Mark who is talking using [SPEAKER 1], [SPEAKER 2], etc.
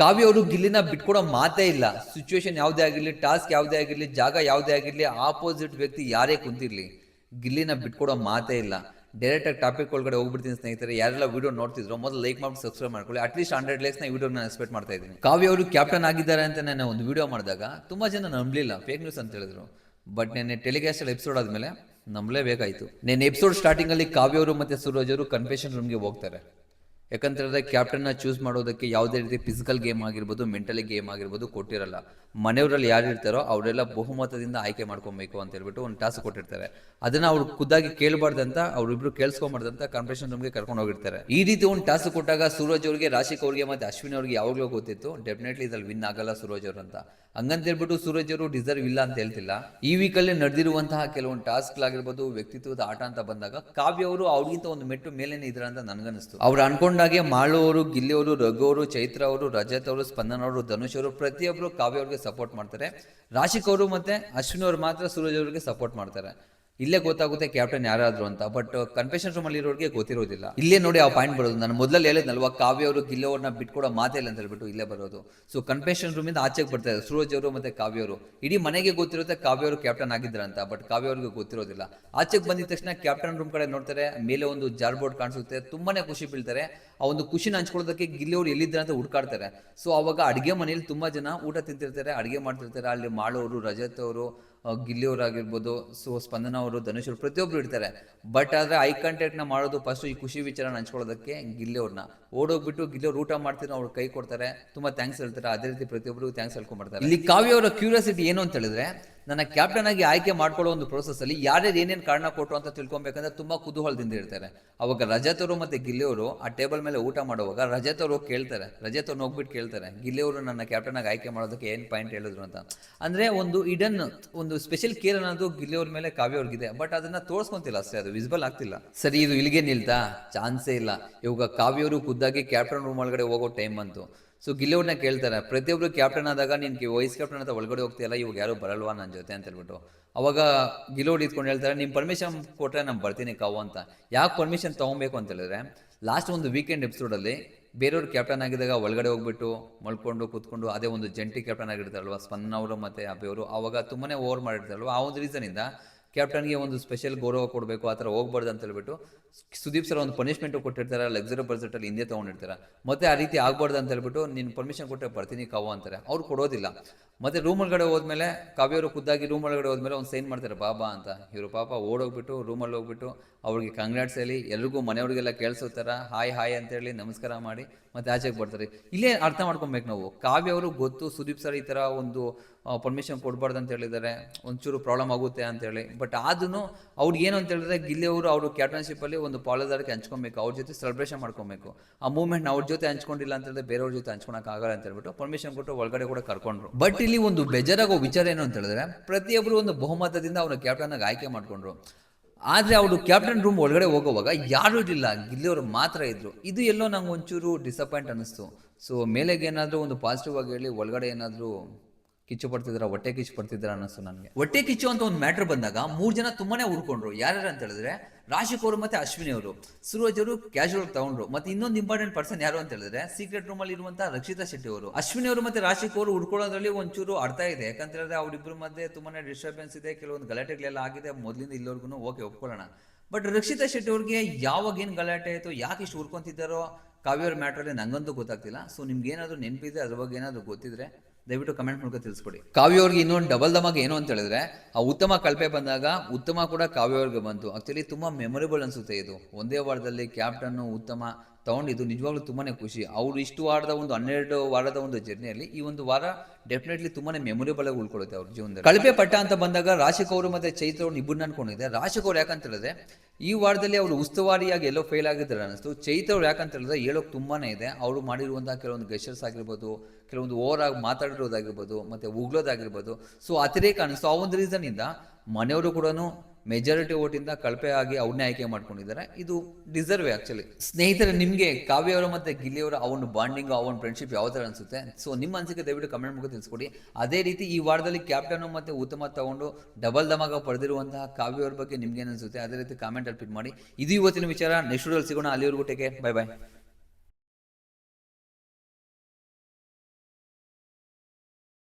[SPEAKER 1] ಕಾವ್ಯ ಅವರು ಗಿಲ್ಲಿನ ಬಿಟ್ಕೊಡೋ ಮಾತೇ ಇಲ್ಲ. ಸಿಚುವೇಶನ್ ಯಾವುದೇ ಆಗಿರಲಿ ಟಾಸ್ಕ್ ಯಾವುದೇ ಆಗಿರಲಿ, ಜಾಗ ಯಾವುದೇ ಆಗಿರಲಿ ಆಪೋಸಿಟ್ ವ್ಯಕ್ತಿ ಯಾರೇ ಕುಂತಿರ್ಲಿ, ಗಿಲ್ಲಿನ ಬಿಟ್ಕೊಡೋ ಮಾತೇ ಇಲ್ಲ. ಡೈರೆಕ್ಟ್ ಆಗಿ ಟಾಪಿಕ್ ಒಳಗಡೆ ಹೋಗ್ಬಿಡ್ತೀನಿ ಸ್ನೇಹಿತರೆ. ಯಾರೆಲ್ಲ ವಿಡಿಯೋ ನೋಡ್ತಿದ್ರು ಮೊದಲು ಲೈಕ್ ಮಾಡಿ ಸಬ್ಸ್ಕ್ರೈಬ್ ಮಾಡ್ಕೊಳ್ಳಿ. ಅಟ್ಲೀಸ್ಟ್ ಹಂಡ್ರೆಡ್ ಲೈಕ್ಸ್ನ ವಿಡಿಯೋ ನಾನು ಎಕ್ಸ್ಪೆಕ್ಟ್ ಮಾಡ್ತಾ ಇದ್ದೀನಿ. ಕಾವ್ಯ ಅವರು ಕ್ಯಾಪ್ಟನ್ ಆಗಿದ್ದಾರೆ ಅಂತ ನಾನು ಒಂದು ವಿಡಿಯೋ ಮಾಡಿದಾಗ ತುಂಬ ಜನ ನಂಬಲಿಲ್ಲ ಫೇಕ್ ನ್ಯೂಸ್ ಅಂತ ಹೇಳಿದ್ರು. ಬಟ್ ನೆನ್ನೆ ಟೆಲಿಕಾಸ್ಟ್ ಎಪಿಸೋಡ್ ಆದಮೇಲೆ ನಂಬಲೇಬೇಕಾಯಿತು. ನೆನ್ನೆ ಎಪಿಸೋಡ್ ಸ್ಟಾರ್ಟಿಂಗಲ್ಲಿ ಕಾವ್ಯ ಅವರು ಮತ್ತು ಸೂರಜ್ ಅವರು ಕನ್ಫೆಷನ್ ರೂಮ್ಗೆ ಹೋಗ್ತಾರೆ. ಯಾಕಂತ ಹೇಳಿದ್ರೆ ಕ್ಯಾಪ್ಟನ್ನ ಚೂಸ್ ಮಾಡೋದಕ್ಕೆ ಯಾವುದೇ ರೀತಿ ಫಿಸಿಕಲ್ ಗೇಮ್ ಆಗಿರ್ಬೋದು ಮೆಂಟಲಿ ಗೇಮ್ ಆಗಿರ್ಬೋದು ಕೊಟ್ಟಿರಲ್ಲ. ಮನೆಯವರಲ್ಲಿ ಯಾರು ಇರ್ತಾರೋ ಅವರೆಲ್ಲ ಬಹುಮತದಿಂದ ಆಯ್ಕೆ ಮಾಡ್ಕೊಬೇಕು ಅಂತ ಹೇಳ್ಬಿಟ್ಟು ಒಂದು ಟಾಸ್ಕ್ ಕೊಟ್ಟಿರ್ತಾರೆ. ಅದನ್ನ ಅವ್ರು ಖುದ್ದಾಗಿ ಕೇಳಬಾರ್ದಂತ, ಅವ್ರಿಬ್ರು ಕೇಳಿಸ್ಕೊಂಬಾರ್ದಂತ ಕಾನ್ಫರೆನ್ಸ್ ರೂಮ್ಗೆ ಕರ್ಕೊಂಡು ಹೋಗಿರ್ತಾರೆ. ಈ ರೀತಿ ಒಂದು ಟಾಸ್ಕ್ ಕೊಟ್ಟಾಗ ಸೂರಜ್ ಅವ್ರಿಗೆ, ರಾಶಿಕ್ ಅವ್ರಿಗೆ ಮತ್ತೆ ಅಶ್ವಿನ್ ಅವ್ರಿಗೆ ಯಾವಾಗಲೂ ಗೊತ್ತಿತ್ತು ಡೆಫಿನೆಟ್ಲಿ ಇದ್ರಲ್ಲಿ ವಿನ್ ಆಗಲ್ಲ ಸೂರಜ್ ಅವ್ರು ಅಂತ. ಹಂಗಂತ ಹೇಳ್ಬಿಟ್ಟು ಸೂರಜ್ ಅವರು ಡಿಸರ್ವ್ ಇಲ್ಲ ಅಂತ ಹೇಳ್ತಿಲ್ಲ. ಈ ವೀಕಲ್ಲಿ ನಡೆದಿರುವಂತಹ ಕೆಲವೊಂದು ಟಾಸ್ಕ್ಗಳಾಗಿರ್ಬೋದು ವ್ಯಕ್ತಿತ್ವದ ಆಟ ಅಂತ ಬಂದಾಗ ಕಾವ್ಯ ಅವರು ಅವ್ರಿಗಿಂತ ಒಂದು ಮೆಟ್ಟು ಮೇಲೇನೆ ಇದ್ರ ಅಂತ ನನ್ಗನ್ನಿಸ್ತು. ಅವ್ರು ಅನ್ಕೊಂಡಾಗೆ ಮಾಳು ಅವರು ಗಿಲ್ಲಿಯವರು ರಘು ಅವರು ಚೈತ್ರ ಅವರು ರಜತ್ ಅವರು ಸ್ಪಂದನ ಅವರು ಧನುಷ್ ಅವರು ಪ್ರತಿಯೊಬ್ಬರು ಕಾವ್ಯ ಅವ್ರಿಗೆ ಸಪೋರ್ಟ್ ಮಾಡ್ತಾರೆ. ರಾಶಿಕ್ ಅವರು ಮತ್ತೆ ಅಶ್ವಿನಿ ಅವರು ಮಾತ್ರ ಸೂರಜ್ ಅವರಿಗೆ ಸಪೋರ್ಟ್ ಮಾಡ್ತಾರೆ. ಇಲ್ಲೇ ಗೊತ್ತಾಗುತ್ತೆ ಕ್ಯಾಪ್ಟನ್ ಯಾರಾದ್ರು ಅಂತ ಬಟ್ ಕನ್ಫೆಷನ್ ರೂಮ್ ಅಲ್ಲಿ ಇರೋರಿಗೆ ಗೊತ್ತಿರೋದಿಲ್ಲ. ಇಲ್ಲೇ ನೋಡಿ ಆ ಪಾಯಿಂಟ್ ಬರೋದು. ನಾನು ಮೊದಲಲ್ಲಿ ಹೇಳಿದ್ನಲ್ವಾ, ಕಾವ್ಯ ಅವರು ಗಿಲ್ಲೋರ್ನ ಬಿಟ್ಕೊಡೋ ಮಾತೇ ಇಲ್ಲ ಅಂತ ಹೇಳ್ಬಿಟ್ಟು ಇಲ್ಲೇ ಬರೋದು. ಸೊ ಕನ್ಫೆಷನ್ ರೂಮ್ ಆಚೆಗೆ ಬರ್ತಾರೆ ಸೂರಜ್ ಅವರು ಮತ್ತೆ ಕಾವ್ಯ ಅವರು. ಇಡೀ ಮನೆಗೆ ಗೊತ್ತಿರುತ್ತೆ ಕಾವ್ಯ ಅವರು ಕ್ಯಾಪ್ಟನ್ ಆಗಿದ್ರ ಅಂತ ಬಟ್ ಕಾವ್ಯ ಅವ್ರಿಗೆ ಗೊತ್ತಿರೋದಿಲ್ಲ. ಆಚೆಗೆ ಬಂದಿದ ತಕ್ಷಣ ಕ್ಯಾಪ್ಟನ್ ರೂಮ್ ಕಡೆ ನೋಡ್ತಾರೆ, ಮೇಲೆ ಒಂದು ಜಾರ್ ಬೋರ್ಡ್ ಕಾಣಿಸುತ್ತೆ, ತುಂಬಾನೇ ಖುಷಿ ಬೀಳ್ತಾರೆ. ಆ ಒಂದು ಖುಷಿನ ಹಂಚ್ಕೊಳ್ಳೋದಕ್ಕೆ ಗಿಲ್ಲೋರು ಎಲ್ಲಿದ್ರು ಅಂತ ಹುಡ್ಕಾಡ್ತಾರೆ. ಸೊ ಅವಾಗ ಅಡಿಗೆ ಮನೇಲಿ ತುಂಬಾ ಜನ ಊಟ ತಿಂತಿರ್ತಾರೆ, ಅಡಿಗೆ ಮಾಡ್ತಿರ್ತಾರೆ. ಅಲ್ಲಿ ಮಾಡೋರು ರಜತ್ ಅವರು ಆ, ಗಿಲ್ಲಿ ಅವ್ರು ಆಗಿರ್ಬೋದು ಸೊ ಸ್ಪಂದನ ಅವರು ಧನುಷ್ ಅವರು ಪ್ರತಿಯೊಬ್ರು ಇರ್ತಾರೆ. ಬಟ್ ಆದ್ರೆ ಐ ಕಾಂಟ್ಯಾಕ್ಟ್ನ ಮಾಡೋದು ಫಸ್ಟ್ ಈ ಖುಷಿ ವಿಚಾರನ ಹಂಚ್ಕೊಳ್ಳೋದಕ್ಕೆ ಗಿಲ್ಲಿಯವ್ರನ್ನ. ಓಡೋಗ್ಬಿಟ್ಟು ಗಿಲ್ಲಿಯವ್ರು ಊಟ ಮಾಡ್ತಿರೋ ಅವ್ರು ಕೈ ಕೊಡ್ತಾರೆ ತುಂಬಾ ಥ್ಯಾಂಕ್ಸ್ ಹೇಳ್ತಾರೆ. ಅದೇ ರೀತಿ ಪ್ರತಿಯೊಬ್ಬರಿಗೂ ಥ್ಯಾಂಕ್ಸ್ ಹೇಳ್ಕೊಂಡ್ಬರ್ತಾರೆ ಇಲ್ಲಿ ಕಾವ್ಯ ಅವರ ಕ್ಯೂರಿಯಾಸಿಟಿ ಏನು ಅಂತ ಹೇಳಿದ್ರೆ ನನ್ನ ಕ್ಯಾಪ್ಟನ್ ಆಗಿ ಆಯ್ಕೆ ಮಾಡ್ಕೊಳ್ಳೋ ಒಂದು ಪ್ರೋಸೆಸ್ ಅಲ್ಲಿ ಯಾರ್ಯಾರು ಏನೇನು ಕಾರಣ ಕೊಟ್ಟರು ಅಂತ ತಿಳ್ಕೊಬೇಕಂದ್ರೆ ತುಂಬಾ ಕುತೂಹಲದಿಂದ ಇರ್ತಾರೆ. ಅವಾಗ ರಜತ್ ಅವರು ಮತ್ತೆ ಗಿಲ್ಲಿ ಅವರು ಆ ಟೇಬಲ್ ಮೇಲೆ ಊಟ ಮಾಡುವಾಗ ರಜತ್ ಅವರು ಕೇಳ್ತಾರೆ. ರಜತ್ ಹೋಗ್ಬಿಟ್ಟು ಕೇಳ್ತಾರೆ. ಗಿಲ್ಲಿಯವರು ನನ್ನ ಕ್ಯಾಪ್ಟನ್ ಆಗಿ ಆಯ್ಕೆ ಮಾಡೋದಕ್ಕೆ ಏನ್ ಪಾಯಿಂಟ್ ಹೇಳಿದ್ರು ಅಂತ. ಅಂದ್ರೆ ಒಂದು ಇಡನ್ ಒಂದು ಸ್ಪೆಷಲ್ ಕೇರ್ ಅನ್ನೋದು ಗಿಲ್ಲಿ ಅವ್ರ ಮೇಲೆ ಕಾವ್ಯ ಅವ್ರಿಗಿದೆ ಬಟ್ ಅದನ್ನ ತೋರಿಸ್ಕೊಂತಿಲ್ಲ ಅಷ್ಟೇ, ಅದು ವಿಸಿಬಲ್ ಆಗ್ತಿಲ್ಲ. ಸರಿ, ಇದು ಇಲ್ಲಿಗೆ ನಿಲ್ತಾ? ಚಾನ್ಸೇ ಇಲ್ಲ. ಇವಾಗ ಕಾವ್ಯವರು ಖುದ್ದಾಗಿ ಕ್ಯಾಪ್ಟನ್ ರೂಮ್ ಒಳಗಡೆ ಹೋಗೋ ಟೈಮ್ ಬಂತು. ಸೊ ಗಿಲ್ಲಿಯವ್ರನ್ನ ಕೇಳ್ತಾರೆ, ಪ್ರತಿಯೊಬ್ರು ಕ್ಯಾಪ್ಟನ್ ಆದಾಗ ನಿನ್ಗೆ ವೈಸ್ ಕ್ಯಾಪ್ಟನ್ ಅಂತ ಒಳಗಡೆ ಹೋಗ್ತೀಯಲ್ಲ, ಇವಾಗ ಯಾರು ಬರಲ್ವಾ ನನ್ನ ಜೊತೆ ಅಂತ ಹೇಳ್ಬಿಟ್ಟು ಅವಾಗ ಗಿಲೋಡ್ ಇದ್ಕೊಂಡು ಹೇಳ್ತಾರೆ ನಿಮ್ಮ ಪರ್ಮಿಷನ್ ಕೊಟ್ರೆ ನಾನು ಬರ್ತೀನಿ ಕಾವು ಅಂತ. ಯಾಕೆ ಪರ್ಮಿಷನ್ ತೊಗೊಬೇಕು ಅಂತ ಹೇಳಿದ್ರೆ ಲಾಸ್ಟ್ ಒಂದು ವೀಕೆಂಡ್ ಎಪಿಸೋಡಲ್ಲಿ ಬೇರೆಯವ್ರು ಕ್ಯಾಪ್ಟನ್ ಆಗಿದ್ದಾಗ ಒಳಗಡೆ ಹೋಗ್ಬಿಟ್ಟು ಮಲ್ಕೊಂಡು ಕೂತ್ಕೊಂಡು ಅದೇ ಒಂದು ಜಂಟಿ ಕ್ಯಾಪ್ಟನ್ ಆಗಿರ್ತಾರಲ್ವ ಸ್ಪಂದನ ಅವರು ಮತ್ತು ಅಭಿಯವರು ಅವಾಗ ತುಂಬನೇ ಓವರ್ ಮಾಡಿರ್ತಾರಲ್ವ, ಆ ಒಂದು ರೀಸನಿಂದ ಕ್ಯಾಪ್ಟನ್ಗೆ ಒಂದು ಸ್ಪೆಷಲ್ ಗೌರವ ಕೊಡಬೇಕು, ಆ ಥರ ಹೋಗ್ಬಾರ್ದು ಅಂತ ಹೇಳ್ಬಿಟ್ಟು ಸುದೀಪ್ ಸರ್ ಒಂದು ಪನಿಷ್ಮೆಂಟ್ ಕೊಟ್ಟಿರ್ತಾರೆ ಲಕ್ಸರಿ ಬಜೆಟಲ್ಲಿ ಹಿಂದೆ ತೊಗೊಂಡಿರ್ತಾರೆ. ಮತ್ತೆ ಆ ರೀತಿ ಆಗ್ಬಾರ್ದು ಅಂತ ಹೇಳ್ಬಿಟ್ಟು ನೀನು ಪರ್ಮಿಷನ್ ಕೊಟ್ಟರೆ ಬರ್ತೀನಿ ಕಾವು ಅಂತಾರೆ. ಅವ್ರು ಕೊಡೋದಿಲ್ಲ. ಮತ್ತೆ ರೂಮ್ ಒಳಗಡೆ ಹೋದ್ಮೇಲೆ ಕಾವ್ಯವರು ಖುದ್ದಾಗಿ ರೂಮ್ ಒಳಗಡೆ ಹೋದ್ಮೇಲೆ ಒಂದು ಸೈನ್ ಮಾಡ್ತಾರೆ, ಬಾಬಾ ಅಂತ. ಇವರು ಪಾಪ ಓಡೋಗ್ಬಿಟ್ಟು ರೂಮಲ್ಲಿ ಹೋಗ್ಬಿಟ್ಟು ಅವ್ರಿಗೆ ಕಂಗ್ರಾಟ್ಸ್ ಹೇಳಿ ಎಲ್ರಿಗೂ ಮನೆಯವ್ರಿಗೆಲ್ಲ ಕೇಳಿಸೋತಾರ ಹಾಯ್ ಹಾಯ್ ಅಂತ ಹೇಳಿ ನಮಸ್ಕಾರ ಮಾಡಿ ಮತ್ತೆ ಆಚೆಗೆ ಬರ್ತಾರೆ. ಇಲ್ಲೇ ಅರ್ಥ ಮಾಡ್ಕೊಬೇಕು ನಾವು. ಕಾವ್ಯ ಅವರು ಗೊತ್ತು ಸುದೀಪ್ ಸರ್ ಈ ಥರ ಒಂದು ಪರ್ಮಿಷನ್ ಕೊಡಬಾರ್ದು ಅಂತ ಹೇಳಿದ್ದಾರೆ, ಒಂಚೂರು ಪ್ರಾಬ್ಲಮ್ ಆಗುತ್ತೆ ಅಂತ ಹೇಳಿ ಬಟ್ ಆದ್ರೂ ಅವ್ರಿಗೆ ಏನು ಅಂತ ಹೇಳಿದ್ರೆ ಗಿಲ್ಲಿ ಅವರು ಅವರು ಕ್ಯಾಪ್ಟನ್ಶಿಪ್ಪಲ್ಲಿ ಒಂದು ಪಾಲದಾರಕ್ಕೆ ಹಂಚ್ಕೊಬೇಕು, ಅವ್ರ ಜೊತೆ ಸೆಲೆಬ್ರೇಷನ್ ಮಾಡ್ಕೊಬೇಕು. ಆ ಮೂವ್ಮೆಂಟ್ ಅವ್ರ ಜೊತೆ ಹಂಚ್ಕೊಂಡಿಲ್ಲ ಅಂತ ಹೇಳಿದ್ರೆ ಬೇರೆಯವ್ರ ಜೊತೆ ಆಗಲ್ಲ ಅಂತ ಹೇಳ್ಬಿಟ್ಟು ಪರ್ಮಿಷನ್ ಕೊಟ್ಟು ಒಳಗಡೆ ಕೂಡ ಕರ್ಕೊಂಡ್ರು. ಬಟ್ ಇಲ್ಲಿ ಒಂದು ಬೇಜಾರಾಗೋ ವಿಚಾರ ಏನು ಅಂತ ಹೇಳಿದ್ರೆ ಪ್ರತಿಯೊಬ್ಬರು ಒಂದು ಬಹುಮತದಿಂದ ಅವ್ರ ಕ್ಯಾಪ್ಟನ್ ಆಗಿ ಆಯ್ಕೆ ಮಾಡ್ಕೊಂಡ್ರು. ಆದ್ರೆ ಅವರು ಕ್ಯಾಪ್ಟನ್ ರೂಮ್ ಒಳಗಡೆ ಹೋಗುವಾಗ ಯಾರೂ ಇರಲಿಲ್ಲ ಗಿಲ್ಲಿಯವರು ಮಾತ್ರ ಇದ್ರು. ಇದು ಎಲ್ಲೋ ನಂಗೆ ಒಂಚೂರು ಡಿಸಪಾಯಿಂಟ್ ಅನ್ನಿಸ್ತು. ಸೊ ಮೇಲೆಗೆ ಏನಾದರೂ ಒಂದು ಪಾಸಿಟಿವ್ ಆಗಿ ಹೇಳಿ ಒಳಗಡೆ ಏನಾದರೂ ಕಿಚ್ಚು ಪಡ್ತಿದ್ರ ಹೊಟ್ಟೆ ಕಿಚ್ಚು ಪಡ್ತಿದ್ರ ಅನ್ನಿಸ್ತು ನನಗೆ. ಹೊಟ್ಟೆ ಕಿಚ್ಚು ಅಂತ ಒಂದು ಮ್ಯಾಟ್ರ್ ಬಂದಾಗ ಮೂರು ಜನ ತುಂಬಾನೇ ಹುಡ್ಕೊಂಡ್ರು ಯಾರ್ಯಾರು ಅಂತ ಹೇಳಿದ್ರೆ ರಾಶಿಕ್ ಅವರು ಮತ್ತೆ ಅಶ್ವಿನಿ ಅವರು. ಸೂರಜ್ ಅವರು ಕ್ಯಾಶುವಲ್ ತಗೊಂಡ್ರು. ಮತ್ತೆ ಇನ್ನೊಂದು ಇಂಪಾರ್ಟೆಂಟ್ ಪರ್ಸನ್ ಯಾರು ಅಂತ ಹೇಳಿದ್ರೆ ಸೀಕ್ರೆಟ್ ರೂಮ್ ಅಲ್ಲಿ ಇರುವಂತಹ ರಕ್ಷಿತಾ ಶೆಟ್ಟಿ ಅವರು. ಅಶ್ವಿನಿ ಅವರು ಮತ್ತೆ ರಾಶಿಕ್ ಅವರು ಹುಡ್ಕೊಳ್ಳೋದ್ರಲ್ಲಿ ಒಂಚೂರು ಅರ್ಥ ಇದೆ. ಯಾಕಂತ ಹೇಳಿದ್ರೆ ಅವರಿಬ್ಬರ ಮಧ್ಯೆ ತುಂಬಾನೇ ಡಿಸ್ಟರ್ಬೆನ್ಸ್ ಇದೆ. ಕೆಲವೊಂದು ಗಲಾಟೆಗಳೆಲ್ಲ ಆಗಿದೆ. ಮೊದಲಿಂದ ಇಲ್ಲಿವರೆಗೂ ಓಕೆ, ಒಪ್ಕೊಳ್ಳೋಣ. ಬಟ್ ರಕ್ಷಿತಾ ಶೆಟ್ಟಿ ಅವ್ರಿಗೆ ಯಾವಾಗ ಏನು ಗಲಾಟೆ ಆಯಿತು, ಯಾಕೆ ಇಷ್ಟು ಹುಡ್ಕೊಂತಿದ್ದಾರೋ ಕಾವ್ಯವ್ರ ಮ್ಯಾಟ್ರಲ್ಲಿ ನಂಗಂತೂ ಗೊತ್ತಾಗ್ತಿಲ್ಲ. ಸೊ ನಿಮ್ಗೆ ಏನಾದರೂ ನೆನಪಿದೆ ಅದ್ರ ಬಗ್ಗೆ ಏನಾದರೂ ಗೊತ್ತಿದ್ರೆ ದಯವಿಟ್ಟು ಕಮೆಂಟ್ ಮೂಲಕ ತಿಳಿಸ್ಕೊಡಿ. ಕಾವ್ಯ ಅವ್ರಿಗೆ ಇನ್ನೊಂದು ಡಬಲ್ ದಮಾಗ ಏನು ಅಂತ ಹೇಳಿದ್ರೆ, ಆ ಉತ್ತಮ ಕಳಪೆ ಬಂದಾಗ ಉತ್ತಮ ಕೂಡ ಕಾವ್ಯ ಅವ್ರಿಗೆ ಬಂತು. ಆಕ್ಚುಲಿ ತುಂಬಾ ಮೆಮೊರೇಬಲ್ ಅನ್ಸುತ್ತೆ ಇದು. ಒಂದೇ ವಾರದಲ್ಲಿ ಕ್ಯಾಪ್ಟನ್ ಉತ್ತಮ ತಗೊಂಡಿದ್ದು ನಿಜವಾಗ್ಲೂ ತುಂಬಾ ಖುಷಿ. ಅವ್ರು ಇಷ್ಟು ವಾರದ ಒಂದು ಹನ್ನೆರಡು ವಾರದ ಒಂದು ಜರ್ನಿಯಲ್ಲಿ ಈ ಒಂದು ವಾರ ಡೆಫಿನೆಟ್ಲಿ ತುಂಬಾ ಮೆಮೊರೇಬಲ್ ಆಗಿ ಉಳ್ಕೊಳ್ಳುತ್ತೆ ಅವ್ರ ಜೀವನದಲ್ಲಿ. ಕಳಪೆ ಪಟ್ಟ ಅಂತ ಬಂದಾಗ ರಾಶಿಕ್ ಅವರು ಮತ್ತೆ ಚೈತ್ರ ಅವ್ರು ಇಬ್ಬರನ್ನ ಅನ್ಕೊಂಡಿದ್ದೆ ರಾಶಿಕ್ ಯಾಕಂತ ಹೇಳಿದ್ರೆ ಈ ವಾರದಲ್ಲಿ ಅವರು ಉಸ್ತುವಾರಿಯಾಗಿ ಎಲ್ಲೋ ಫೇಲ್ ಆಗಿದ್ದಾರೆ ಅನಿಸ್ತು ಚೈತ್ರ ಅವ್ರು ಯಾಕಂತ ಹೇಳಿದ್ರೆ ಹೇಳೋಕೆ ತುಂಬಾ ಇದೆ. ಅವರು ಮಾಡಿರುವಂತಹ ಕೆಲವೊಂದು ಗೆಸ್ಟರ್ಸ್ ಆಗಿರ್ಬೋದು, ಕೆಲವೊಂದು ಓವರ್ ಆಗಿ ಮಾತಾಡಿರೋದಾಗಿರ್ಬೋದು, ಮತ್ತೆ ಉಗ್ಲೋದಾಗಿರ್ಬೋದು ಸೊ ಅತಿರೇಕ ಅನಿಸ್ತು ಆ ಒಂದು ರೀಸನ್ ಇಂದ ಮನೆಯವರು ಕೂಡ ಮೆಜಾರಿಟಿ ಓಟಿಂದ ಕಳಪೆ ಆಗಿ ಅವ್ರನ್ನೇ ಆಯ್ಕೆ ಮಾಡ್ಕೊಂಡಿದ್ದಾರೆ. ಇದು ಡಿಸರ್ವ್ ಆಕ್ಚುಲಿ ಸ್ನೇಹಿತರೆ, ನಿಮಗೆ ಕಾವ್ಯ ಅವರು ಮತ್ತೆ ಗಿಲ್ಲಿಯವರ ಅವನ ಬಾಂಡಿಂಗ್ ಅವನ ಫ್ರೆಂಡ್ಶಿಪ್ ಯಾವ ಥರ ಅನ್ಸುತ್ತೆ? ಸೊ ನಿಮ್ಮ ಅನಿಸಿಕೆ ದಯವಿಟ್ಟು ಕಮೆಂಟ್ ಮೂಲಕ ತಿಳಿಸ್ಕೊಡಿ. ಅದೇ ರೀತಿ ಈ ವಾರದಲ್ಲಿ ಕ್ಯಾಪ್ಟನ್ ಮತ್ತೆ ಉತ್ತಮ ತಗೊಂಡು ಡಬಲ್ ದಮಾಗ ಪಡೆದಿರುವಂತಹ ಕಾವ್ಯ ಅವ್ರ ಬಗ್ಗೆ ನಿಮ್ಗೆ ಅನಿಸುತ್ತೆ? ಅದೇ ರೀತಿ ಕಾಮೆಂಟ್ ಅಲ್ಲಿ ಪಿಟ್ ಮಾಡಿ. ಇದು ಇವತ್ತಿನ ವಿಚಾರ. ನೆಕ್ಸ್ಟ್ ಸಿಗೋಣ. ಅಲ್ಲಿವರೆಗೂ ಟೇಕೆ ಬೈ ಬಾಯ್